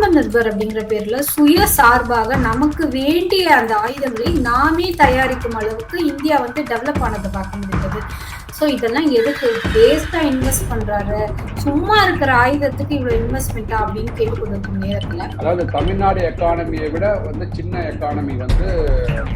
ஆத்ம நிர்பர் அப்படிங்கிற பேர்ல சுய சார்பாக நமக்கு வேண்டிய அந்த ஆயுதங்களை நாமே தயாரிக்கும் அளவுக்கு இந்தியா வந்து டெவலப் ஆனதை பார்க்க முடிந்தது. ஸோ இதெல்லாம் எதுக்கு? வேஸ்டா இன்வெஸ்ட் பண்றாரு. சும்மா இருக்கிற ஆயுதத்துக்கு இவ்வளவு இன்வெஸ்ட்மெண்ட்டா அப்படின்னு கேட்டுக்கொண்டிருக்கும் நேரத்துல அதாவது தமிழ்நாடு எக்கானமியை விட வந்து சின்ன எக்கானமி வந்து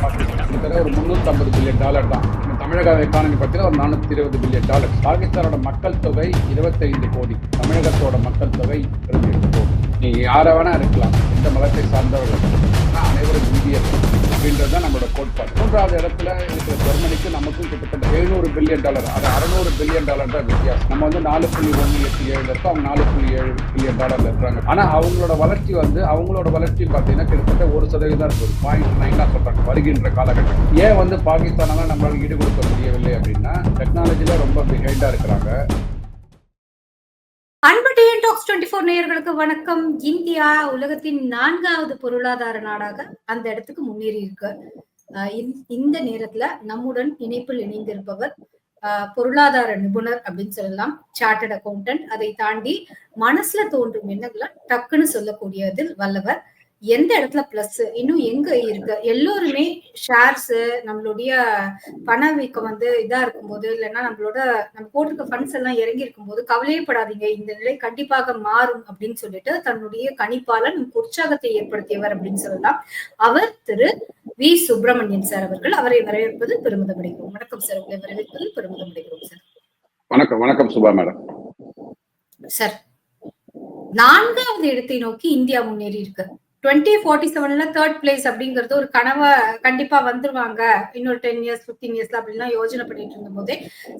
ஒரு கிட்டத்தட்ட ஒரு முந்நூற்றம்பது பில்லியன் டாலர் தான். தமிழக எக்கானமி பார்த்தீங்கன்னா ஒரு நானூற்றி இருபது பில்லியன் டாலர் பாகிஸ்தானோட மக்கள் தொகை இருபத்தைந்து கோடி. தமிழகத்தோட மக்கள் தொகை இருபத்தி கோடி. நீ யாரை வேணா இருக்கலாம். எந்த மதத்தை சார்ந்தவர்கள் ஆனால் அனைவரும் இந்தியர்கள் அப்படின்றது தான் நம்மளோட கோட்பாடு. மூன்றாவது இடத்துல இருக்கிற ஜெர்மனிக்கு நமக்கும் கிட்டத்தட்ட எழுநூறு பில்லியன் டாலர். அது அறுநூறு பில்லியன் டாலர் தான் வித்தியாசம். நம்ம வந்து நாலு புள்ளி ஒன்று எட்டு ஏழுல இருக்கோம் அவங்க நாலு புள்ளி ஏழு பில்லியன் டாலர்ல இருக்காங்க. ஆனால் அவங்களோட வளர்ச்சி வந்து அவங்களோட வளர்ச்சி பார்த்தீங்கன்னா கிட்டத்தட்ட ஒரு சதவீதம் இருக்குது பாயிண்ட் நைனாக சொல்றாங்க. வருகின்ற காலகட்டம். ஏன் வந்து பாகிஸ்தானால நம்மளால ஈடு கொடுக்க முடியவில்லை அப்படின்னா டெக்னாலஜியில் ரொம்ப பிஹைண்டாக இருக்கிறாங்க. அன்பு டுவெண்ட்டி ஃபோர் நேயர்களுக்கு வணக்கம். இந்தியா உலகத்தின் நான்காவது பொருளாதார நாடாக அந்த இடத்துக்கு முன்னேறி இருக்கு. இந்த- இந்த நேரத்துல நம்முடன் இணைப்பில் இணைந்திருப்பவர் ஆஹ் பொருளாதார நிபுணர் அப்படின்னு சொல்லலாம். சார்ட்டர்ட் அக்கௌண்டன்ட் அதை தாண்டி மனசுல தோன்றும் எண்ணங்களை டக்குன்னு சொல்லக்கூடியதில் வல்லவர் எந்த இடத்துல பிளஸ் இன்னும் எங்க இருக்கு? எல்லோருமே ஷேர்ஸ் நம்மளுடைய பணவீக்கம் வந்து இதா இருக்கும்போது இல்லைன்னா நம்மளோட நம்ம போட்டிருக்க ஃபண்ட்ஸ் எல்லாம் இறங்கி இருக்கும்போது கவலையே படாதீங்க. இந்த நிலை கண்டிப்பாக மாறும் அப்படின்னு சொல்லிட்டு தன்னுடைய கணிப்பால நமக்கு உற்சாகத்தை ஏற்படுத்தியவர் அப்படின்னு சொல்லலாம். அவர் திரு வி. சுப்பிரமணியன் சார் அவர்கள். அவரை வரவேற்பது பெருமிதம் அடைகிறோம் வணக்கம் சார். உங்களை வரவேற்பது பெருமிதம் அடைகிறோம் சார். வணக்கம். வணக்கம் சுபா மேடம். சார் நான்காவது இடத்தை நோக்கி இந்தியா முன்னேறி இருக்கு. டுவெண்ட்டி ஃபார்ட்டி செவன்ல தேர்ட் பிளேஸ் அப்படிங்கிறது ஒரு கனவை கண்டிப்பா வந்துருவாங்க. இன்னொரு டென் இயர்ஸ் பிப்டீன் இயர்ஸ்ல அப்படிலாம் யோசனை பண்ணிட்டு இருந்த போதே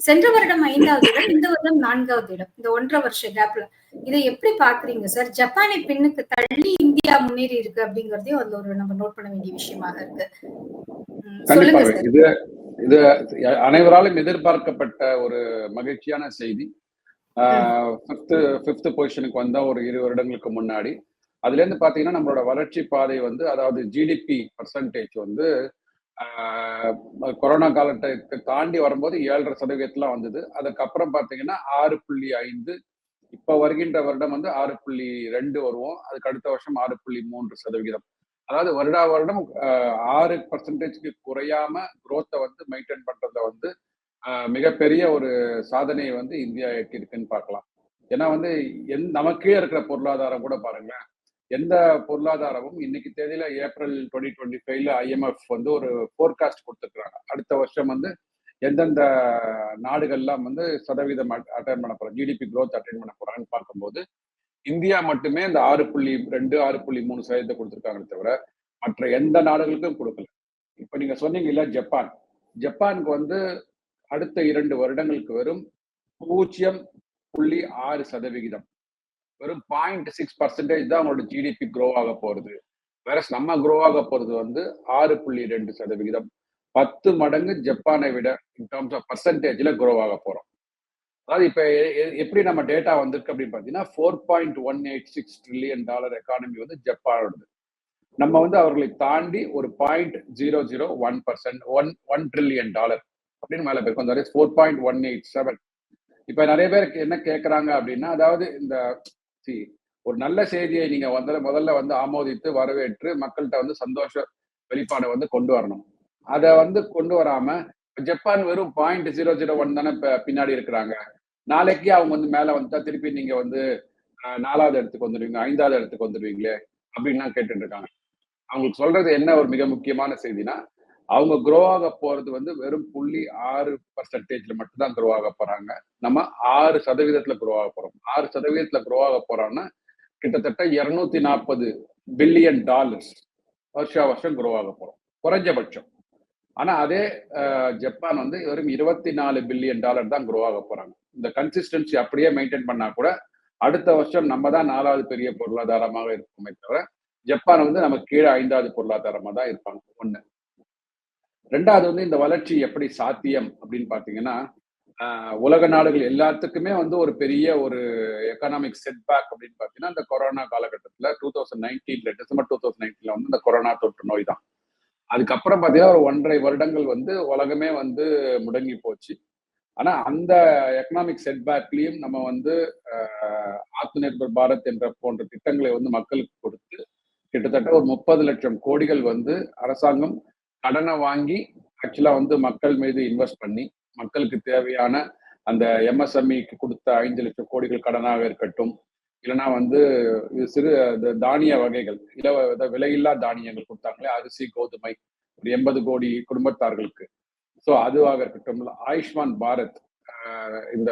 சென்ற வருடம் ஐந்தாவது இடம் இந்த வருடம் நான்காவது இடம் இந்த ஒன்றரை வருஷ கேப்ல இதை எப்படி பாக்குறீங்க சார் ஜப்பானை பின்னுக்கு தள்ளி இந்தியா முன்னேறி இருக்கு அப்படிங்கறதையும் அதுல ஒரு நம்ம நோட் பண்ண வேண்டிய விஷயமாக இருக்கு. சொல்லுங்க கண்டிப்பாக சார் இது இது அனைவராலும் எதிர்பார்க்கப்பட்ட ஒரு மகிழ்ச்சியான செய்தி. ஃபிஃப்த் ஃபிஃப்த் பொசிஷனுக்கு வந்த ஒரு இரு வருடங்களுக்கு முன்னாடி அதுல இருந்து பாத்தீங்கன்னா நம்மளோட வளர்ச்சி பாதை வந்து அதாவது ஜிடிபி பர்சன்டேஜ் வந்து கொரோனா காலத்தை தாண்டி வரும்போது ஏழரை சதவீதத்துல வந்தது. அதுக்கப்புறம் பாத்தீங்கன்னா ஆறு புள்ளி ஐந்து இப்ப வருகின்ற வருடம் வந்து ஆறு புள்ளி ரெண்டு வருவோம். அதுக்கு அடுத்த வருஷம் ஆறு புள்ளி மூன்று சதவிகிதம் அதாவது வருடா வருடம் ஆறு பர்சன்டேஜ்க்கு குறையாம குரோத்தை வந்து மெயின்டைன் பண்றதுல வந்து மிகப்பெரிய ஒரு சாதனையை வந்து இந்தியா எட்டியிருக்குன்னு பார்க்கலாம். ஏன்னா வந்து எந் நமக்கே இருக்கிற பொருளாதாரம் கூட பாருங்களேன். எந்த பொருளாதாரமும் இன்னைக்கு தேதியில ஏப்ரல் டுவெண்ட்டி டுவெண்ட்டி ஃபைவ்ல ஐஎம்எஃப் வந்து ஒரு ஃபோர்காஸ்ட் கொடுத்துருக்குறாங்க. அடுத்த வருஷம் வந்து எந்தெந்த நாடுகள்லாம் வந்து சதவீதம் அட்டைன் பண்ண போறாங்க ஜிடிபி க்ரோத் அட்டைன் பண்ண போறாங்கன்னு பார்க்கும்போது இந்தியா மட்டுமே இந்த ஆறு புள்ளி ரெண்டு ஆறு புள்ளி மூணு சதவீதத்தை கொடுத்துருக்காங்களே தவிர மற்ற எந்த நாடுகளுக்கும் கொடுக்கல. இப்போ நீங்க சொன்னீங்கல்ல ஜப்பான். ஜப்பானுக்கு வந்து அடுத்த இரண்டு வருடங்களுக்கு வெறும் பூஜ்ஜியம் புள்ளி ஆறு சதவிகிதம். வெறும் பாயிண்ட் சிக்ஸ் பர்சன்டேஜ் தான் அவங்களோட ஜிடிபி க்ரோ ஆக போறது வேற நம்ம க்ரோ ஆக போறது வந்து ஆறு புள்ளி ரெண்டு சதவிகிதம். பத்து மடங்கு ஜப்பானை விட இன் டர்ம்ஸ் ஆஃப் பர்சன்டேஜ்ல க்ரோ ஆக போறோம். அதாவது இப்ப எப்படி நம்ம டேட்டா வந்திருக்கு அப்படின்னு பாத்தீங்கன்னா four point one eight six trillion dollar economy வந்து ஜப்பானோடது. நம்ம வந்து அவர்களை தாண்டி ஒரு point zero zero one percent one one trillion dollar அப்படின்னு மேலே போயிருக்கோம் அந்த four point one eight seven இப்ப நிறைய பேருக்கு என்ன கேட்குறாங்க அப்படின்னா அதாவது இந்த சி. ஒரு நல்ல செய்தியை நீங்க வந்து முதல்ல வந்து ஆமோதித்து வரவேற்று மக்கள்கிட்ட வந்து சந்தோஷ வெளிப்பாடை வந்து கொண்டு வரணும். அதை வந்து கொண்டு வராம ஜப்பான் வெறும் பாயிண்ட் ஜீரோ ஜீரோ ஒன் தானே பின்னாடி இருக்கிறாங்க. நாளைக்கு அவங்க வந்து மேல வந்துட்டா திருப்பி நீங்க வந்து அஹ், நாலாவது இடத்துக்கு வந்துடுவீங்க ஐந்தாவது இடத்துக்கு வந்துடுவீங்களே அப்படின்லாம் கேட்டுட்டு இருக்காங்க. அவங்களுக்கு சொல்றது என்ன ஒரு மிக முக்கியமான செய்தினா அவங்க குரோ ஆக போறது வந்து வெறும் புள்ளி ஆறு பர்சன்டேஜ்ல மட்டும்தான் குரோ ஆக போறாங்க. நம்ம ஆறு சதவீதத்துல குரோ ஆக போறோம். ஆறு சதவீதத்துல குரோ ஆக போறோம்னா கிட்டத்தட்ட இருநூத்தி நாற்பது பில்லியன் டாலர்ஸ் வருஷா வருஷம் குரோ ஆக போறோம். குறைஞ்சபட்சம். ஆனா அதே ஜப்பான் வந்து வெறும் இருபத்தி நாலு பில்லியன் டாலர் தான் குரோ ஆக போறாங்க. இந்த கன்சிஸ்டன்சி அப்படியே மெயின்டைன் பண்ணா கூட அடுத்த வருஷம் நம்ம தான் நாலாவது பெரிய பொருளாதாரமாக இருக்குமே தவிர ஜப்பான் வந்து நம்ம கீழே ஐந்தாவது பொருளாதாரமா தான் இருப்பாங்க. ஒண்ணு. ரெண்டாவது வந்து இந்த வளர்ச்சி எப்படி சாத்தியம் அப்படின்னு பாத்தீங்கன்னா ஆஹ், உலக நாடுகள் எல்லாத்துக்குமே வந்து ஒரு பெரிய ஒரு எக்கனாமிக் செட்பேக் அப்படின்னு பார்த்தீங்கன்னா இந்த கொரோனா காலகட்டத்துல டூ தௌசண்ட் நைன்டீன்ல டிசம்பர் டூ தௌசண்ட் நைன்டீன்ல வந்து இந்த கொரோனா தொற்று நோய் தான். அதுக்கப்புறம் பாத்தீங்கன்னா ஒரு ஒன்றரை வருடங்கள் வந்து உலகமே வந்து முடங்கி போச்சு. ஆனா அந்த எக்கனாமிக் செட்பேக்லயும் நம்ம வந்து ஆத்ம நிர்பர் பாரத் என்ற போன்ற திட்டங்களை வந்து மக்களுக்கு கொடுத்து கிட்டத்தட்ட ஒரு முப்பது லட்சம் கோடிகள் வந்து அரசாங்கம் கடனை வாங்கி ஆக்சுவலா வந்து மக்கள் மீது இன்வெஸ்ட் பண்ணி மக்களுக்கு தேவையான அந்த எம்எஸ்எம்இக்கு கொடுத்த ஐந்து லட்சம் கோடிகள் கடனாக இருக்கட்டும் இல்லைன்னா வந்து சிறு தானிய வகைகள் இலவ விலையில்லா தானியங்கள் கொடுத்தாங்களே அரிசி கோதுமை ஒரு எண்பது கோடி குடும்பத்தார்களுக்கு. ஸோ அதுவாக இருக்கட்டும் ஆயுஷ்மான் பாரத் இந்த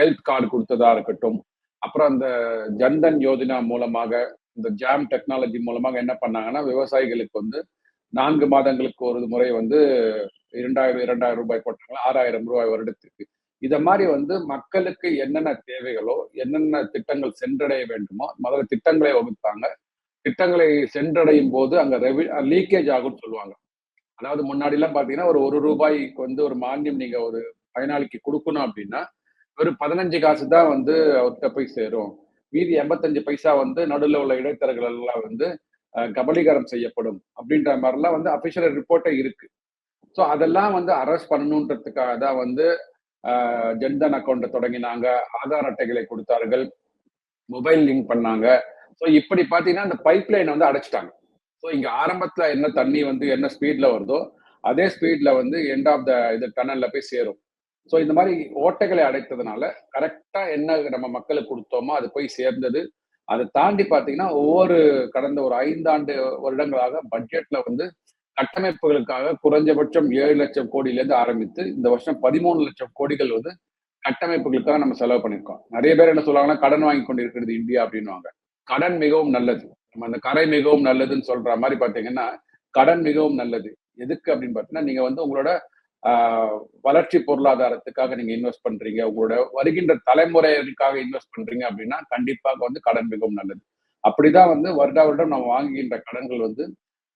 ஹெல்த் கார்டு கொடுத்ததா இருக்கட்டும் அப்புறம் அந்த ஜன்தன் யோஜனா மூலமாக இந்த ஜாம் டெக்னாலஜி மூலமாக என்ன பண்ணாங்கன்னா விவசாயிகளுக்கு வந்து நான்கு மாதங்களுக்கு ஒரு முறை வந்து இரண்டாயிரம் இரண்டாயிரம் ரூபாய் போட்டாங்களா ஆறாயிரம் ரூபாய் வருடத்துக்கு இதை மாதிரி வந்து மக்களுக்கு என்னென்ன தேவைகளோ என்னென்ன திட்டங்கள் சென்றடைய வேண்டுமோ முதல்ல திட்டங்களை வகுப்பாங்க. திட்டங்களை சென்றடையும் போது அங்க ரெவி லீக்கேஜ் ஆகும்னு சொல்லுவாங்க. அதாவது முன்னாடி எல்லாம் பாத்தீங்கன்னா ஒரு ஒரு ரூபாய்க்கு வந்து ஒரு மானியம் நீங்க ஒரு பயனாளிக்கு கொடுக்கணும் அப்படின்னா வெறும் பதினஞ்சு காசு தான் வந்து அவர்கிட்ட போய் சேரும். மீதி எண்பத்தஞ்சு பைசா வந்து நடுவில் உள்ள இடைத்தரகர்கள் எல்லாம் வந்து கபலீகரம் செய்யப்படும் அப்படின்ற மாதிரிலாம் வந்து அபிஷியல் ரிப்போர்ட்டே இருக்கு. ஸோ அதெல்லாம் வந்து அரெஸ்ட் பண்ணணுன்றதுக்காக தான் வந்து ஜன்தன் அக்கௌண்ட்டை தொடங்கினாங்க. ஆதார் அட்டைகளை கொடுத்தார்கள். மொபைல் லிங்க் பண்ணாங்க. ஸோ இப்படி பார்த்தீங்கன்னா அந்த பைப் லைனை வந்து அடைச்சிட்டாங்க. ஸோ இங்கே ஆரம்பத்தில் என்ன தண்ணி வந்து என்ன ஸ்பீடில் வருதோ அதே ஸ்பீடில் வந்து எண்ட் ஆஃப் த இது டனலில் போய் சேரும். ஸோ இந்த மாதிரி ஓட்டைகளை அடைத்ததுனால கரெக்டாக என்ன நம்ம மக்களுக்கு கொடுத்தோமோ அது போய் சேர்ந்தது. அதை தாண்டி பார்த்தீங்கன்னா ஒவ்வொரு கடந்த ஒரு ஐந்தாண்டு வருடங்களாக பட்ஜெட்ல வந்து கட்டமைப்புகளுக்காக குறைஞ்சபட்சம் ஏழு லட்சம் கோடியிலேருந்து ஆரம்பித்து இந்த வருஷம் பதிமூணு லட்சம் கோடிகள் வந்து கட்டமைப்புகளுக்காக நம்ம செலவு பண்ணியிருக்கோம். நிறைய பேர் என்ன சொல்லுவாங்கன்னா கடன் வாங்கி கொண்டு இருக்கிறது இந்தியா அப்படின்வாங்க கடன் மிகவும் நல்லது. நம்ம அந்த கரை மிகவும் நல்லதுன்னு சொல்ற மாதிரி பார்த்தீங்கன்னா கடன் மிகவும் நல்லது. எதுக்கு அப்படின்னு பார்த்தீங்கன்னா நீங்க வந்து உங்களோட வளர்ச்சி பொருளாதாரத்துக்காக நீங்க இன்வெஸ்ட் பண்றீங்க. உங்களோட வருகின்ற தலைமுறைகளுக்காக இன்வெஸ்ட் பண்றீங்க அப்படின்னா கண்டிப்பாக வந்து கடன் மிகவும் நல்லது. அப்படிதான் வந்து வருடா வருடம் நம்ம வாங்குகின்ற கடன்கள் வந்து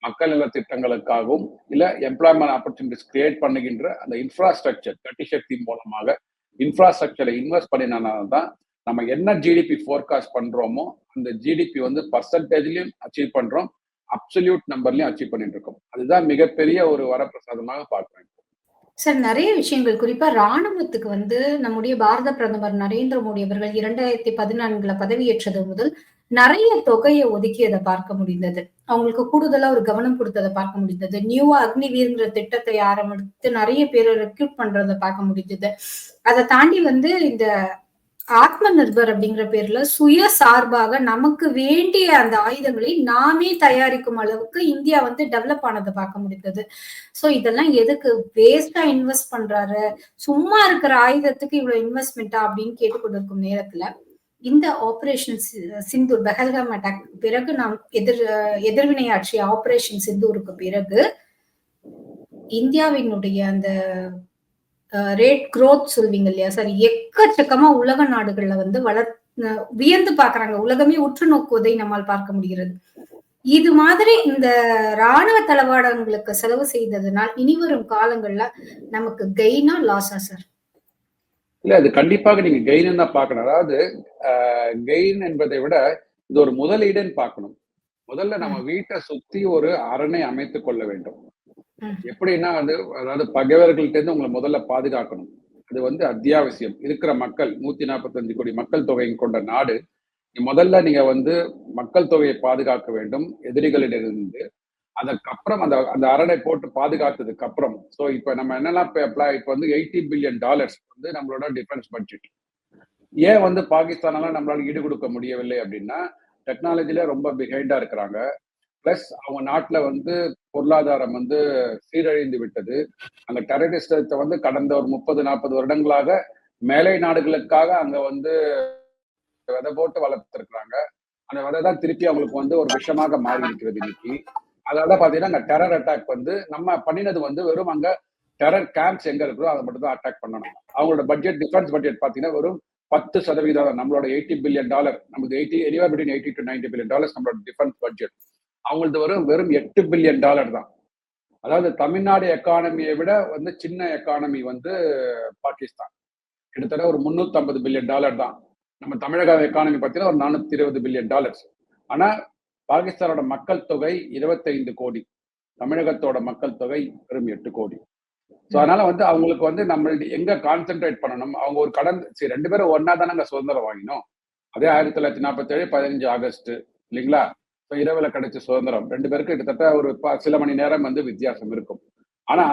மக்கள் நல திட்டங்களுக்காகவும் இல்ல எம்ப்ளாய்மெண்ட் ஆப்பர்ச்சுனிட்டிஸ் கிரியேட் பண்ணுகின்ற அந்த இன்ஃப்ராஸ்ட்ரக்சர் கட்டி சக்தி மூலமாக இன்ஃப்ராஸ்ட்ரக்சரை இன்வெஸ்ட் பண்ணினால தான் நம்ம என்ன ஜிடிபி ஃபோர்காஸ்ட் பண்றோமோ அந்த ஜிடிபி வந்து பர்சன்டேஜ்லயும் அச்சீவ் பண்றோம். அப்சல்யூட் நம்பர்லயும் அச்சீவ் பண்ணிட்டு இருக்கோம். அதுதான் மிகப்பெரிய ஒரு வரப்பிரசாதமாக பார்க்குறேன் சார் நிறைய விஷயங்கள். குறிப்பா ராணுவத்துக்கு வந்து நம்முடைய பாரத பிரதமர் நரேந்திர மோடி அவர்கள் இரண்டாயிரத்தி பதினான்குல பதவியேற்றது முதல் நிறைய தொகையை ஒதுக்கியதை பார்க்க முடிந்தது. அவங்களுக்கு கூடுதலா ஒரு கவனம் கொடுத்ததை பார்க்க முடிந்தது. நியூவா அக்னிவீர்ங்கிற திட்டத்தை ஆரம்பித்து நிறைய பேரை ரெக்ரூட் பண்றதை பார்க்க முடிஞ்சது அதை தாண்டி வந்து இந்த ஆத்ம நிர்பர் அப்படிங்கிற பேர்ல சுய சார்பாக நமக்கு வேண்டிய அந்த ஆயுதங்களை நாமே தயாரிக்கும் அளவுக்கு இந்தியா வந்து டெவலப் ஆனதை பார்க்க முடிந்தது. சோ இதெல்லாம் எதுக்கு? வேஸ்டா இன்வெஸ்ட் பண்றாரு. சும்மா இருக்கிற ஆயுதத்துக்கு இவ்வளவு இன்வெஸ்ட்மெண்டா அப்படின்னு கேட்டுக்கொண்டிருக்கும் நேரத்துல இந்த ஆபரேஷன் சிந்தூர் பெஹல்காம் அட்டாக் பிறகு நாம் எதிர் எதிர்வினையாற்றிய ஆபரேஷன் சிந்தூருக்கு பிறகு இந்தியாவினுடைய அந்த ரேட் குரோத் சொல்வீங்க இல்லையா? சார் எக்கச்சக்கமா உலக நாடுகள்ல வந்து வளர் வியந்து பாக்குறாங்க உலகமே உற்று நோக்குவதை நம்மால் பார்க்க முடிகிறது. இது மாதிரி இந்த ராணுவ தளவாடங்களுக்கு செலவு செய்ததுனால் இனிவரும் காலங்கள்ல நமக்கு கெயினா லாஸா சார் இல்ல அது கண்டிப்பாக நீங்க கெயின் தான் பார்க்கணும். அதாவது கெயின் என்பதை விட இது ஒரு முதலீடுன்னு பார்க்கணும். முதல்ல நம்ம வீட்டை சுத்தி ஒரு அரணை அமைத்துக் கொள்ள வேண்டும். எப்படின்னா வந்து அதாவது பகைவர்கள்ட்ட இருந்து உங்களை முதல்ல பாதுகாக்கணும். அது வந்து அத்தியாவசியம். இருக்கிற மக்கள் நூத்தி நாற்பத்தஞ்சு கோடி மக்கள் தொகையும் கொண்ட நாடு முதல்ல நீங்க வந்து மக்கள் தொகையை பாதுகாக்க வேண்டும் எதிரிகளிடமிருந்து. அதுக்கப்புறம் அந்த அந்த அரணை போட்டு பாதுகாத்ததுக்கு அப்புறம். ஸோ இப்போ நம்ம என்னெல்லாம் இப்போ வந்து எயிட்டி பில்லியன் டாலர்ஸ் வந்து நம்மளோட டிஃபென்ஸ் பட்ஜெட் ஏன் வந்து பாகிஸ்தானால நம்மளால ஈடு கொடுக்க முடியவில்லை அப்படின்னா டெக்னாலஜில ரொம்ப பிஹைண்டா இருக்கிறாங்க. பிளஸ் அவங்க நாட்டில் வந்து பொருளாதாரம் வந்து சீரழிந்து விட்டது. அந்த டெரரிஸ்டத்தை வந்து கடந்த ஒரு முப்பது நாற்பது வருடங்களாக மேலை நாடுகளுக்காக அங்க வந்து விதை போட்டு வளர்த்துருக்குறாங்க. அந்த விதை தான் திருப்பி அவங்களுக்கு வந்து ஒரு விஷமாக மாறி இருக்கிறது இன்னைக்கு. அதனால பாத்தீங்கன்னா அங்க டெரர் அட்டாக் வந்து நம்ம பண்ணினது வந்து வெறும் அங்க டெரர் கேம்ப்ஸ் எங்க இருக்கிறோ அதை மட்டும் தான் அட்டாக் பண்ணணும். அவங்களோட பட்ஜெட் டிஃபென்ஸ் பட்ஜெட் பாத்தீங்கன்னா வெறும் பத்து சதவீதம் நம்மளோட எயிட்டி பில்லியன் டாலர் நமக்கு eighty anyway between eighty to ninety billion dollars நம்மளோட டிஃபென்ஸ் பட்ஜெட் அவங்களது வரும் வெறும் எட்டு பில்லியன் டாலர் தான். அதாவது தமிழ்நாடு எக்கானமியை விட வந்து சின்ன எக்கானமி வந்து பாகிஸ்தான். கிட்டத்தட்ட ஒரு ஐம்பது பில்லியன் டாலர் தான். நம்ம தமிழக எக்கானமி பார்த்தீங்கன்னா ஒரு நானூத்தி இருபது பில்லியன் டாலர்ஸ். ஆனா பாகிஸ்தானோட மக்கள் தொகை இருபத்தைந்து கோடி. தமிழகத்தோட மக்கள் தொகை வெறும் எட்டு கோடி. ஸோ அதனால வந்து அவங்களுக்கு வந்து நம்ம எங்க கான்சென்ட்ரேட் பண்ணணும்? அவங்க ஒரு கடன் சரி ரெண்டு பேரும் ஒன்னா தானங்க சுதந்திரம் வாங்கினோம். அதே ஆயிரத்தி தொள்ளாயிரத்தி நாற்பத்தி ஏழு பதினஞ்சு ஆகஸ்ட் இல்லைங்களா? ஸோ இரவுல கிடைச்ச சுதந்திரம். ரெண்டு பேருக்கு கிட்டத்தட்ட ஒரு ப- சில மணி நேரம் வந்து வித்தியாசம் இருக்கும். ஆனா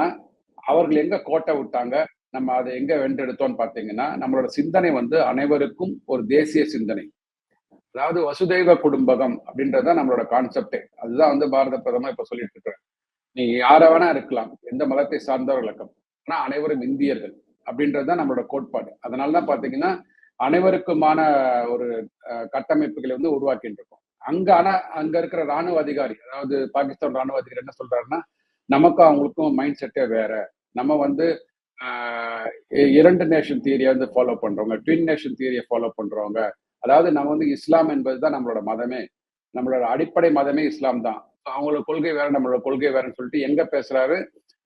அவர்கள் எங்க கோட்டை விட்டாங்க நம்ம அதை எங்க வென்றெடுத்தோம்னு பார்த்தீங்கன்னா நம்மளோட சிந்தனை வந்து அனைவருக்கும் ஒரு தேசிய சிந்தனை. அதாவது வசுதெய்வ குடும்பகம் அப்படின்றது நம்மளோட கான்செப்டே அதுதான் வந்து பாரத பிரதமர் இப்ப சொல்லிட்டு இருக்கிறேன் நீங்க யார வேணா இருக்கலாம் எந்த மதத்தை சார்ந்தவர்களுக்கும் ஆனா அனைவரும் இந்தியர்கள் அப்படின்றது தான் நம்மளோட கோட்பாடு. அதனால தான் பாத்தீங்கன்னா அனைவருக்குமான ஒரு கட்டமைப்புகளை வந்து உருவாக்கிட்டு இருக்கோம். அங்க ஆனா அங்க இருக்கிற ராணுவ அதிகாரி அதாவது பாகிஸ்தான் ராணுவ அதிகாரி என்ன சொல்றாருன்னா நமக்கும் அவங்களுக்கும் மைண்ட் செட்டே வேற. நம்ம வந்து ஆஹ், இரண்டு நேஷன் தியரியை வந்து ஃபாலோ பண்றவங்க ட்வின் நேஷன் தியரியை ஃபாலோ பண்றவங்க. அதாவது நம்ம வந்து இஸ்லாம் என்பது தான் நம்மளோட மதமே. நம்மளோட அடிப்படை மதமே இஸ்லாம் தான். அவங்களோட கொள்கை வேற நம்மளோட கொள்கை வேறன்னு சொல்லிட்டு எங்க பேசுறாரு?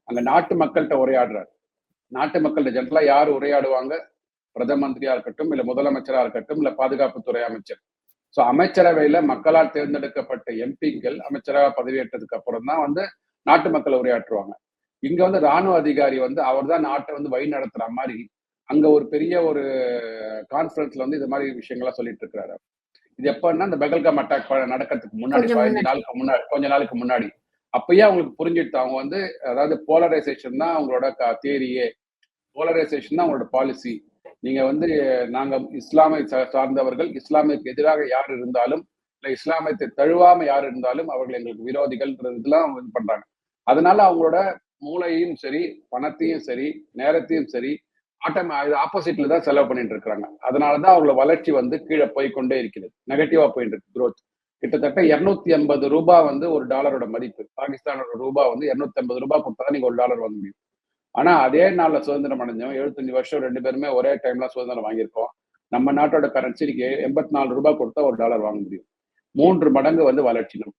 அங்க நாட்டு மக்கள்கிட்ட உரையாடுறாரு. நாட்டு மக்கள்கிட்ட ஜென்ரலா யார் உரையாடுவாங்க? பிரதம மந்திரியா இருக்கட்டும் இல்ல முதலமைச்சரா இருக்கட்டும் இல்ல பாதுகாப்புத்துறை அமைச்சர். சோ அமைச்சரவையில மக்களால் தேர்ந்தெடுக்கப்பட்ட எம்பிக்கள் அமைச்சராக பதவியேற்றதுக்கு அப்புறம் தான் வந்து நாட்டு மக்கள் உரையாற்றுவாங்க. இங்க வந்து ராணுவ அதிகாரி வந்து அவர் தான் நாட்டை வந்து வழி நடத்துற மாதிரி அங்க ஒரு பெரிய ஒரு கான்ஃபரன்ஸ்ல வந்து இது மாதிரி விஷயங்கள்லாம் சொல்லிட்டு இருக்கிறாரு இது எப்பன்னா இந்த பெகல்காம் அட்டாக் நடக்கிறதுக்கு முன்னாடி பதினஞ்சு முன்னாடி. நாளுக்கு முன்னாடி கொஞ்ச நாளுக்கு முன்னாடி. அப்பயே அவங்களுக்கு புரிஞ்சிட்டு அவங்க வந்து அதாவது போலரைசேஷன் தான் அவங்களோட தேரியே போலரைசேஷன் தான் அவங்களோட பாலிசி நீங்க வந்து நாங்க இஸ்லாமை சார்ந்தவர்கள் இஸ்லாமிற்கு எதிராக யார் இருந்தாலும் இல்ல இஸ்லாமியத்தை தழுவாம யார் இருந்தாலும் அவர்கள் எங்களுக்கு விரோதிகள்ன்றதுலாம் இது பண்றாங்க. அதனால அவங்களோட மூளையும் சரி பணத்தையும் சரி நேரத்தையும் சரி ஆட்டம் ஆப்போசிட்ல தான் செலவு பண்ணிட்டு இருக்கிறாங்க. அதனாலதான் அவங்களோட வளர்ச்சி வந்து கீழே போய்கொண்டே இருக்கிறது. நெகட்டிவா போயிட்டு இருக்கு குரோத் கிட்டத்தட்ட இருநூத்தி எண்பது ரூபாய் வந்து ஒரு டாலரோட மதிப்பு. பாகிஸ்தானோட ரூபாய் வந்து இருநூத்தி ஐம்பது ரூபாய் கொடுத்தா நீங்க ஒரு டாலர் வாங்க முடியும். ஆனா அதே நாள்ல சுதந்திரம் அடைஞ்சோம். எழுபத்தஞ்சு வருஷம் ரெண்டு பேருமே ஒரே டைம்ல சுதந்திரம் வாங்கியிருக்கோம். நம்ம நாட்டோட கரன்சிக்கு எண்பத்தி நாலு ரூபாய் கொடுத்தா ஒரு டாலர் வாங்க முடியும். மூன்று மடங்கு வந்து வளர்ச்சி நம்ம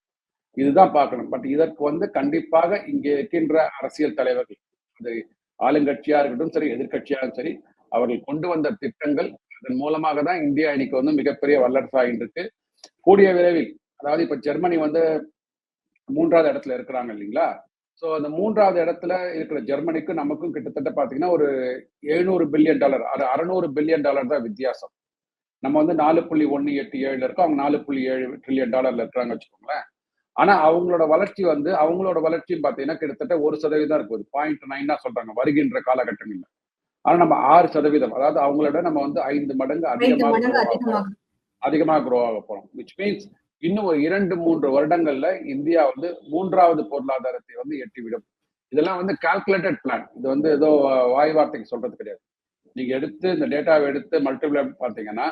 இதுதான் பார்க்கணும். பட் இதற்கு வந்து கண்டிப்பாக இங்கே இருக்கின்ற அரசியல் தலைவர்கள் அது ஆளுங்கட்சியா இருக்கட்டும் சரி எதிர்க்கட்சியாலும் சரி அவர்கள் கொண்டு வந்த திட்டங்கள் அதன் மூலமாக தான் இந்தியா இன்னைக்கு வந்து மிகப்பெரிய வல்லரசு ஆகிட்டு இருக்கு. கூடிய விரைவில் அதாவது இப்ப ஜெர்மனி வந்து மூன்றாவது இடத்துல இருக்கிறாங்க இல்லைங்களா? ஸோ அந்த மூன்றாவது இடத்துல இருக்கிற ஜெர்மனிக்கும் நமக்கும் கிட்டத்தட்ட பாத்தீங்கன்னா ஒரு எழுநூறு பில்லியன் டாலர் அது அறநூறு பில்லியன் டாலர் தான் வித்தியாசம். நம்ம வந்து நாலு புள்ளி ஒன்று எட்டு ஏழுல இருக்கோம். அவங்க நாலு புள்ளி ஏழு ட்ரில்லியன் டாலர்ல இருக்கிறாங்க வச்சுக்கோங்களேன். ஆனா அவங்களோட வளர்ச்சி வந்து அவங்களோட வளர்ச்சியும் பாத்தீங்கன்னா கிட்டத்தட்ட ஒரு சதவீதம் இருக்குது. பாயிண்ட் நைன் தான் சொல்றாங்க வருகின்ற காலகட்டங்கள்ல. ஆனா நம்ம ஆறு சதவீதம் அதாவது அவங்களோட நம்ம வந்து ஐந்து மடங்கு அதிகமாக அதிகமாக grow ஆக போறோம். விச் மீன்ஸ் இன்னும் ஒரு இரண்டு மூன்று வருடங்கள்ல இந்தியா வந்து மூன்றாவது பொருளாதாரத்தை வந்து எட்டிவிடும். இதெல்லாம் வந்து கால்குலேட்டட் பிளான் இது வந்து ஏதோ வாய் வார்த்தைக்கு சொல்றது கிடையாது. நீங்க எடுத்து இந்த டேட்டாவை எடுத்து மல்டிபிளை பார்த்தீங்கன்னா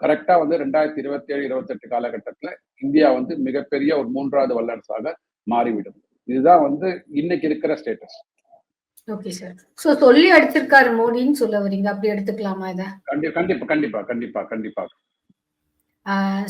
கரெக்டா வந்து ரெண்டாயிரத்தி இருபத்தி ஏழு இருபத்தெட்டு காலகட்டத்துல இந்தியா வந்து மிகப்பெரிய ஒரு மூன்றாவது வல்லரசாக மாறிவிடும். இதுதான் வந்து இன்னைக்கு இருக்கிற ஸ்டேட்டஸ் ஓகே சார் சோ சொல்லி அடிச்சிருக்காரு மோடின்னு சொல்ல வரீங்க. அப்படி எடுத்துக்கலாமா இத? கண்டி கண்டிப்பா கண்டிப்பா கண்டிப்பா கண்டிப்பா.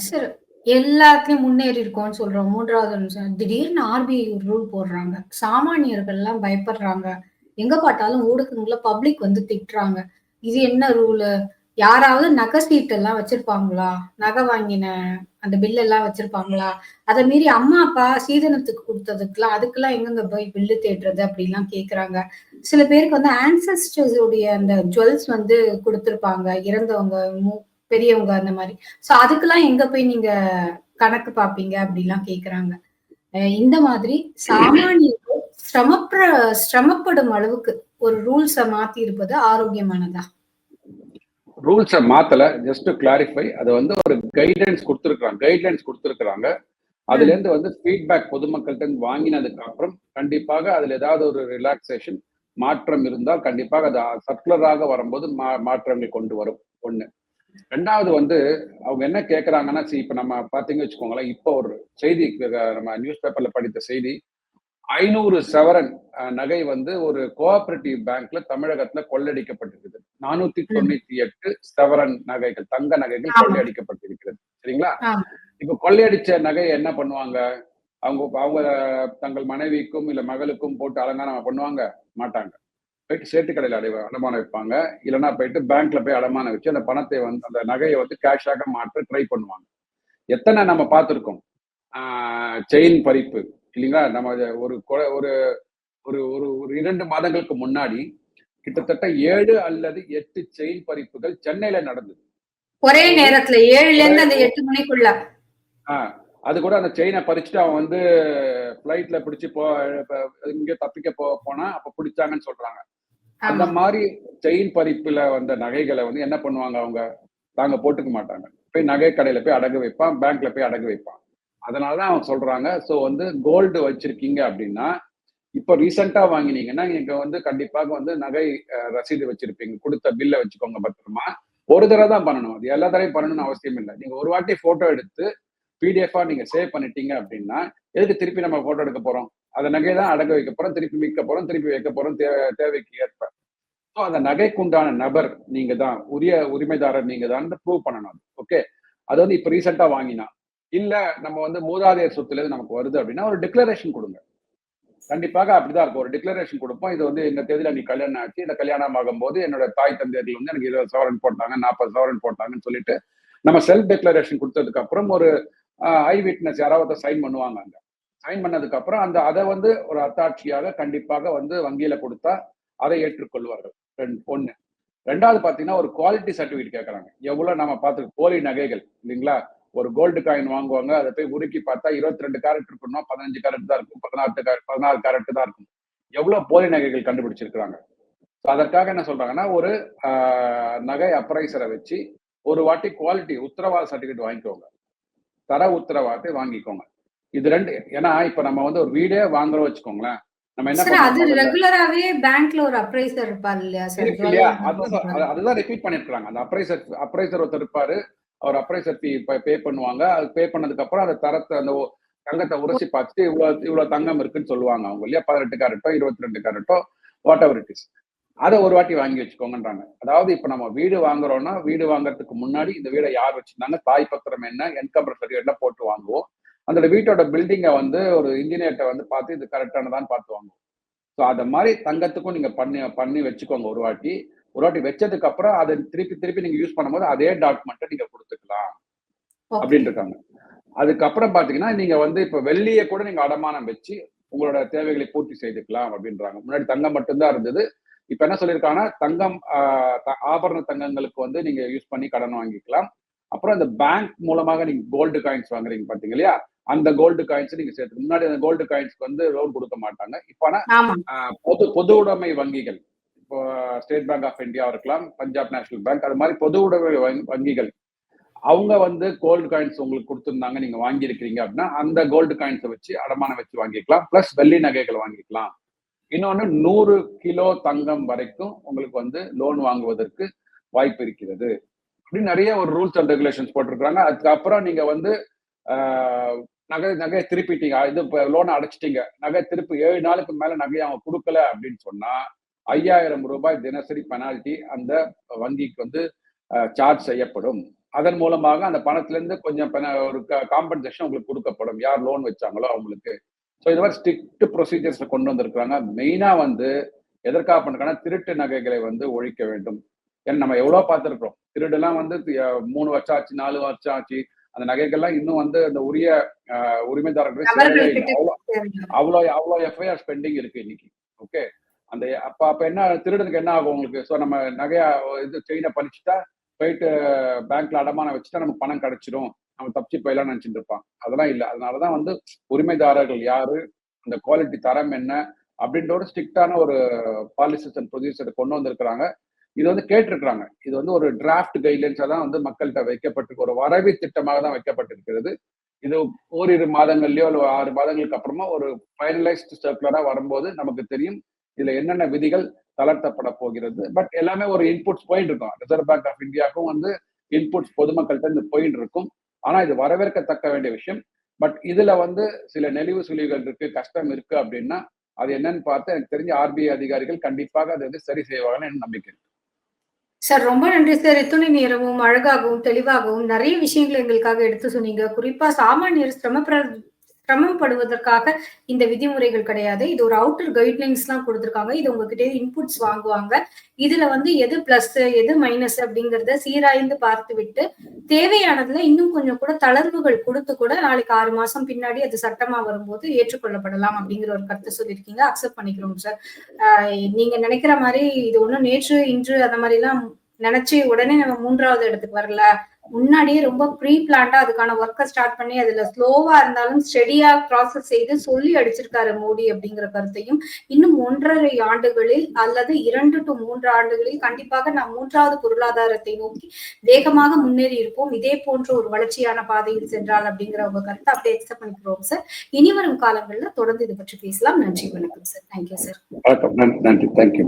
சார் எல்லாத்துலயும் முன்னேறி இருக்கோம்னு சொல்றோம். மூன்றாவது நிமிஷம். திடீர்னு ஆர்பிஐ ஒரு ரூல் போடுறாங்க. சாமானியர்கள் எல்லாம் பயப்படுறாங்க. எங்க பார்த்தாலும் ஊடகங்கள பப்ளிக் வந்து திட்டுறாங்க. இது என்ன ரூலு யாராவது நகை சீட் எல்லாம் வச்சிருப்பாங்களா? நகை வாங்கின அந்த பில் எல்லாம் வச்சிருப்பாங்களா? அதை மீறி அம்மா அப்பா சீதனத்துக்கு கொடுத்ததுக்கெல்லாம் அதுக்கெல்லாம் எங்கெங்க போய் பில்லு தேடுறது அப்படிலாம் கேக்குறாங்க. சில பேருக்கு வந்து ஆன்சஸ்டர்ஸுடைய உடைய அந்த ஜுவல்ஸ் வந்து கொடுத்துருப்பாங்க. இறந்தவங்க மூ- பெரியவங்க அந்த மாதிரி. சோ அதுக்கெல்லாம் எங்க போய் நீங்க கணக்கு பாப்பீங்க அப்படிலாம் கேக்குறாங்க. இந்த மாதிரி சாமானியர்கள் சிரமப்பட சிரமப்படும் அளவுக்கு ஒரு ரூல்ஸ மாத்தி இருப்பது ஆரோக்கியமானதா? ரூல்ஸை மாத்தல. ஜஸ்ட் கிளாரிஃபை அது வந்து ஒரு கைட்லைன்ஸ் கொடுத்துருக்காங்க கைட்லைன்ஸ் கொடுத்துருக்காங்க அதுல இருந்து வந்து ஃபீட்பேக் பொதுமக்கள்கிட்ட வாங்கினதுக்கு அப்புறம் கண்டிப்பாக அதுல ஏதாவது ஒரு ரிலாக்ஸேஷன் மாற்றம் இருந்தால் கண்டிப்பாக அது சர்க்குலராக வரும்போது மா மாற்றங்கள் கொண்டு வரும். ஒண்ணு. ரெண்டாவது வந்து அவங்க என்ன கேட்கறாங்கன்னா see, இப்ப நம்ம பாத்தீங்க வச்சுக்கோங்களேன் இப்போ ஒரு செய்தி நம்ம நியூஸ் பேப்பர்ல படித்த செய்தி ஐநூறு சவரன் நகை வந்து ஒரு கோஆபரேட்டிவ் பேங்க்ல தமிழகத்துல கொள்ளடிக்கப்பட்டிருக்குது. நானூத்தி தொண்ணூத்தி எட்டு சவரன் நகைகள் தங்க நகைகள். கொள்ளையடிக்கப்பட்டிருக்கிறது. சரிங்களா. இப்ப கொள்ளையடிச்ச நகை என்ன பண்ணுவாங்க? அவங்க அவங்க தங்கள் மனைவிக்கும் இல்ல மகளுக்கும் போட்டு அலங்காரம் பண்ணுவாங்க? மாட்டாங்க. போயிட்டு சேட்டு கடையில் அடை அடமானம் வைப்பாங்க. இல்லைன்னா போயிட்டு பேங்க்ல போய் அடமானம் வச்சு அந்த பணத்தை வந்து அந்த நகையை வந்து கேஷாக மாற்ற ட்ரை பண்ணுவாங்க. எத்தனை நம்ம பார்த்துருக்கோம்? செயின் பறிப்பு. இல்லைங்களா? நம்ம ஒரு ஒரு ஒரு ஒரு ஒரு இரண்டு மாதங்களுக்கு முன்னாடி கிட்டத்தட்ட ஏழு அல்லது எட்டு செயின் பறிப்புகள் சென்னையில நடந்தது. ஒரே நேரத்துல ஏழுல இருந்து அந்த எட்டு மணிக்குள்ள. அது கூட அந்த செயினை பறிச்சுட்டு அவன் வந்து பிளைட்ல பிடிச்சு போ இங்க தப்பிக்க போ போனா அப்ப பிடிச்சாங்கன்னு சொல்றாங்க. அந்த மாதிரி செயின் பறிப்புல வந்த நகைகளை வந்து என்ன பண்ணுவாங்க அவங்க? தாங்க போட்டுக்க மாட்டாங்க. போய் நகை கடையில போய் அடகு வைப்பான் பேங்க்ல போய் அடகு வைப்பான். அதனாலதான் அவங்க சொல்றாங்க. சோ வந்து கோல்டு வச்சிருக்கீங்க அப்படின்னா இப்போ ரீசெண்டா வாங்கினீங்கன்னா நீங்க வந்து கண்டிப்பாக வந்து நகை ரசீது வச்சிருப்பீங்க. கொடுத்த பில்லை வச்சுக்கோங்க பத்திரமா. ஒரு தடவை தான் பண்ணணும். அது எல்லா தடவையும் பண்ணணும்னு அவசியம் இல்லை நீங்க ஒரு வாட்டி போட்டோ எடுத்து பிடிஎஃபா நீங்க சேவ் பண்ணிட்டீங்க அப்படின்னா எதுக்கு திருப்பி நம்ம போட்டோ எடுக்க போறோம்? அந்த நகையை தான் அடங்க வைக்க போறோம் திருப்பி மீட்க போறோம் திருப்பி வைக்க போறோம் தே- தேவைக்கு ஏற்ப. ஸோ அந்த நகைக்குண்டான நபர் நீங்க தான் உரிய உரிமைதாரர் நீங்க தான் ப்ரூவ் பண்ணணும் ஓகே அது வந்து இப்ப ரீசெண்டா வாங்கினா. இல்ல நம்ம வந்து மூதாதையர் சொத்துல இருந்து நமக்கு வருது அப்படின்னா ஒரு டிக்ளரேஷன் கொடுங்க. கண்டிப்பாக அப்படிதான் இருக்கும். ஒரு டிக்ளரேஷன் கொடுப்போம். இது வந்து இந்த தேதியில நீ கல்யாணம் ஆச்சு. இந்த கல்யாணம் ஆகும்போது என்னோட தாய் தந்தையர்கள் வந்து எனக்கு இருபது சவரன் போட்டாங்க நாற்பது சவரன் போட்டாங்கன்னு சொல்லிட்டு நம்ம செல்ஃப் டிக்ளரேஷன் கொடுத்ததுக்கு அப்புறம் ஒரு ஐ விட்னஸ் யாராவது சைன் பண்ணுவாங்க அங்க சைன் பண்ணதுக்கு அப்புறம் அந்த அதை வந்து ஒரு அத்தாட்சியாக கண்டிப்பாக வந்து வங்கியில கொடுத்தா அதை ஏற்றுக்கொள்வார்கள். ரெண்டு ஒன்று ரெண்டாவது பார்த்தீங்கன்னா ஒரு குவாலிட்டி சர்டிஃபிகேட் கேட்குறாங்க. எவ்வளோ நம்ம பார்த்து போலி நகைகள் இல்லைங்களா? ஒரு கோல்டு காயின் வாங்குவாங்க அதை போய் உருக்கி பார்த்தா இருபத்தி ரெண்டு கேரட் இருக்கணும் பதினஞ்சு கேரட் தான் இருக்கும் பதினாறு கேரட் பதினாறு கேரட் தான் இருக்கும். எவ்வளோ போலி நகைகள் கண்டுபிடிச்சிருக்கிறாங்க. ஸோ அதற்காக என்ன சொல்றாங்கன்னா ஒரு நகை அப்ரைசரை வச்சு ஒரு வாட்டி குவாலிட்டி உத்தரவாத சர்டிஃபிகேட் வாங்கிக்கோங்க. தர உத்தரவாதத்தை வாங்கிக்கோங்க. இது ரெண்டு ஏன்னா இப்ப நம்ம வந்து ஒரு வீடே வாங்குறோம் வச்சுக்கோங்களேன். நம்ம என்ன அது? ரெகுலராவே பேங்க்ல ஒரு அப்ரைசர் இருப்பார் இல்லையா சார்? அதுதான் அது- அதுதான் ரிப்பீட் பண்ணிருக்காங்க அந்த அப்ரைசர் அப்ரைசர் ஒருத்தர் இருப்பாரு. அவர் அப்ரைசர் ஃபீ பே பண்ணுவாங்க. அது பே பண்ணதுக்கு அப்புறம் அந்த தரத்தை அந்த தங்கத்தை உரசி பார்த்துட்டு இவ்வளவு இவ்வளவு தங்கம் இருக்குன்னு சொல்லுவாங்க அவங்க இல்லையா? பதினெட்டு கேரட்டோ இருபத்தி ரெண்டு கேரட்டோ வாட் எவர் இட் இஸ் அதை ஒரு வாட்டி வாங்கி வச்சுக்கோங்கன்றாங்க. அதாவது இப்ப நம்ம வீடு வாங்குறோம்னா வீடு வாங்குறதுக்கு முன்னாடி இந்த வீடை யார் வச்சிருந்தாங்க? தாய் பத்திரம் என்ன என்கம்பர் சர்டிஃபிகேட்ல போட்டு வாங்குவோம்? அந்த வீட்டோட பில்டிங்கை வந்து ஒரு இன்ஜினியர்கிட்ட வந்து பார்த்து இது கரெக்டானதான்னு பார்த்து வாங்குவோம். ஸோ அதை மாதிரி தங்கத்துக்கும் நீங்க பண்ணி பண்ணி வச்சுக்கோங்க ஒரு வாட்டி. ஒரு வாட்டி வச்சதுக்கு அப்புறம் அதை திருப்பி திருப்பி நீங்க யூஸ் பண்ணும்போது அதே டாக்குமெண்ட்டை நீங்க கொடுத்துக்கலாம். அப்படின்னு இருக்காங்க. அதுக்கப்புறம் பாத்தீங்கன்னா நீங்க வந்து இப்ப வெள்ளியை கூட நீங்க அடமானம் வச்சு உங்களோட தேவைகளை பூர்த்தி செய்துக்கலாம் அப்படின்றாங்க. முன்னாடி தங்கம் மட்டும்தான் இருந்தது. இப்ப என்ன சொல்லியிருக்காங்கன்னா தங்கம் ஆபரண தங்கங்களுக்கு வந்து நீங்க யூஸ் பண்ணி கடன் வாங்கிக்கலாம். அப்புறம் இந்த பேங்க் மூலமாக நீங்க கோல்டு காயின்ஸ் வாங்குறீங்க பாத்தீங்க இல்லையா அந்த கோல்டு காயின்ஸ் நீங்க சேர்த்து முன்னாடி அந்த கோல்டு காயின்ஸ்க்கு வந்து லோன் கொடுக்க மாட்டாங்க. இப்ப ஆனா பொது பொது உடைமை வங்கிகள் இப்போ ஸ்டேட் பேங்க் ஆஃப் இந்தியா இருக்கலாம் பஞ்சாப் நேஷனல் பேங்க் அது மாதிரி பொது உடைமை வங்கி- வங்கிகள் அவங்க வந்து கோல்டு காயின்ஸ் உங்களுக்கு கொடுத்துருந்தாங்க நீங்க வாங்கியிருக்கிறீங்க அப்படின்னா அந்த கோல்டு காயின்ஸை வச்சு அடமானம் வச்சு வாங்கிக்கலாம். பிளஸ் வெள்ளி நகைகள் வாங்கிக்கலாம். இன்னொன்னு நூறு கிலோ தங்கம் வரைக்கும் உங்களுக்கு வந்து லோன் வாங்குவதற்கு வாய்ப்பு இருக்கிறது. அப்படின்னு நிறைய ஒரு ரூல்ஸ் அண்ட் ரெகுலேஷன்ஸ் போட்டிருக்காங்க அதுக்கப்புறம் நீங்க வந்து நகை நகையை திருப்பிட்டீங்க இது லோனை அடைச்சிட்டீங்க. நகை திருப்பி ஏழு நாளுக்கு மேல நகையை அவங்க கொடுக்கல அப்படின்னு சொன்னா ஐயாயிரம் ரூபாய் தினசரி பெனால்டி அந்த வங்கிக்கு வந்து சார்ஜ் செய்யப்படும். அதன் மூலமாக அந்த பணத்துல இருந்து கொஞ்சம் ஒரு காம்பன்சேஷன் உங்களுக்கு கொடுக்கப்படும். யார் லோன் வச்சாங்களோ அவங்களுக்கு. ஸோ இது மாதிரி ஸ்ட்ரிக்ட் ப்ரொசீஜர்ஸ் கொண்டு வந்திருக்கிறாங்க. மெயினா வந்து எதற்காக பண்றாங்கன்னா திருட்டு நகைகளை வந்து ஒழிக்க வேண்டும். ஏன்னா நம்ம எவ்வளவு பார்த்திருக்கிறோம். திருடுலாம் வந்து மூணு வருஷம் ஆச்சு நாலு வருஷம் ஆச்சு. அந்த நகைகள்லாம் இன்னும் வந்து அந்த உரிய அஹ், உரிமைதாரர்கள் சேரவே இல்லை. நபர்கள்கிட்ட அவ்வளோ சரிங்க. அவ்வளோ அவ்வளோ எஃப்ஐஆர் ஸ்பெண்டிங் இருக்கு இன்னைக்கு. ஓகே அந்த அப்ப அப்ப என்ன திருடனுக்கு என்ன ஆகும் உங்களுக்கு? ஸோ நம்ம நகையா இது செயினை பறிச்சுட்டா போயிட்டு பேங்க்ல அடமானம் வச்சுட்டா நமக்கு பணம் கிடைச்சிடும் அவன் தப்பிச்சு போயிடலாம் நினைச்சிட்டு இருப்பான். அதெல்லாம் இல்லை. அதனாலதான் வந்து உரிமைதாரர்கள் யாரு? அந்த குவாலிட்டி தரம் என்ன? அப்படின்ற ஒரு ஸ்ட்ரிக்டான ஒரு பாலிசிஸ் அண்ட் ப்ரொசீஜர் கொண்டு வந்திருக்கிறாங்க. இது வந்து கேட்டிருக்கிறாங்க. இது வந்து ஒரு டிராஃப்ட் கைட்லைன்ஸா தான் வந்து மக்கள்கிட்ட வைக்கப்பட்டிருக்கு. ஒரு வரவி திட்டமாக தான் வைக்கப்பட்டிருக்கிறது. இது ஓரிரு மாதங்கள்லயோ அல்ல ஆறு மாதங்களுக்கு அப்புறமா ஒரு ஃபைனலைஸ்டு சர்க்குலராக வரும்போது நமக்கு தெரியும் இதுல என்னென்ன விதிகள் தளர்த்தப்பட போகிறது. பட் எல்லாமே ஒரு இன்புட்ஸ் போயிட்டு இருக்கும். ரிசர்வ் பேங்க் ஆஃப் இந்தியாவுக்கும் வந்து இன்புட்ஸ் பொதுமக்கள்கிட்ட இருந்து போயிட்டு இருக்கும். ஆனா இது வரவேற்கத்தக்க வேண்டிய விஷயம். பட் இதுல வந்து சில நெளிவு சுழிவுகள் இருக்கு கஷ்டம் இருக்கு அப்படின்னா அது என்னன்னு பார்த்து எனக்கு தெரிஞ்ச ஆர்பிஐ அதிகாரிகள் கண்டிப்பாக அதை வந்து சரி செய்வாங்கன்னு எனக்கு நம்பிக்கை இருக்கு. சார் ரொம்ப நன்றி சார். இத்துணை நேரமும் அழகாகவும் தெளிவாகவும் நிறைய விஷயங்களை எங்களுக்காக எடுத்து சொன்னீங்க. குறிப்பா சாமானியர் சிரமப்பட சிரமப்படுவதற்காக இந்த விதிமுறைகள் கிடையாது. இது ஒரு அவுட்டர் கைட்லைன்ஸ் எல்லாம் கொடுத்துருக்காங்க. இது உங்ககிட்ட இன்புட்ஸ் வாங்குவாங்க. இதுல வந்து எது பிளஸ் எது மைனஸ் அப்படிங்கறத சீராய்ந்து பார்த்து விட்டு தேவையானதுல இன்னும் கொஞ்சம் கூட தளர்வுகள் கொடுத்து கூட நாளைக்கு ஆறு மாசம் பின்னாடி அது சட்டமா வரும்போது ஏற்றுக்கொள்ளப்படலாம் அப்படிங்கிற ஒரு கருத்து சொல்லியிருக்கீங்க. அக்செப்ட் பண்ணிக்கிறோம் சார் நீங்க நினைக்கிற மாதிரி இது ஒண்ணும் நேற்று இன்று அந்த மாதிரி எல்லாம் நினைச்சு உடனே நம்ம மூன்றாவது இடத்துக்கு வரல. முன்னாடியே ரொம்ப ப்ரீ பிளான்டா அதுக்கான ஒர்க்கை ஸ்டார்ட் பண்ணி அதுல ஸ்லோவா இருந்தாலும் ஸ்டெடியா ப்ராசஸ் செய்து சொல்லி அடிச்சிருக்காரு மோடி அப்படிங்கிற கருத்தையும் இன்னும் ஒன்றரை ஆண்டுகளில் அல்லது இரண்டு டு மூன்று ஆண்டுகளில் கண்டிப்பாக நாம் மூன்றாவது பொருளாதாரத்தை நோக்கி வேகமாக முன்னேறி இருப்போம். இதே போன்ற ஒரு வளர்ச்சியான பாதையில் சென்றால் அப்படிங்கிற உங்க கருத்தை அப்படியே எக்ஸப்ட் பண்ணிக்கிறோம் சார் இனி வரும் காலங்கள்ல தொடர்ந்து இது பற்றி பேசலாம். நன்றி வணக்கம் சார் தேங்க்யூ சார் நன்றி. Thank you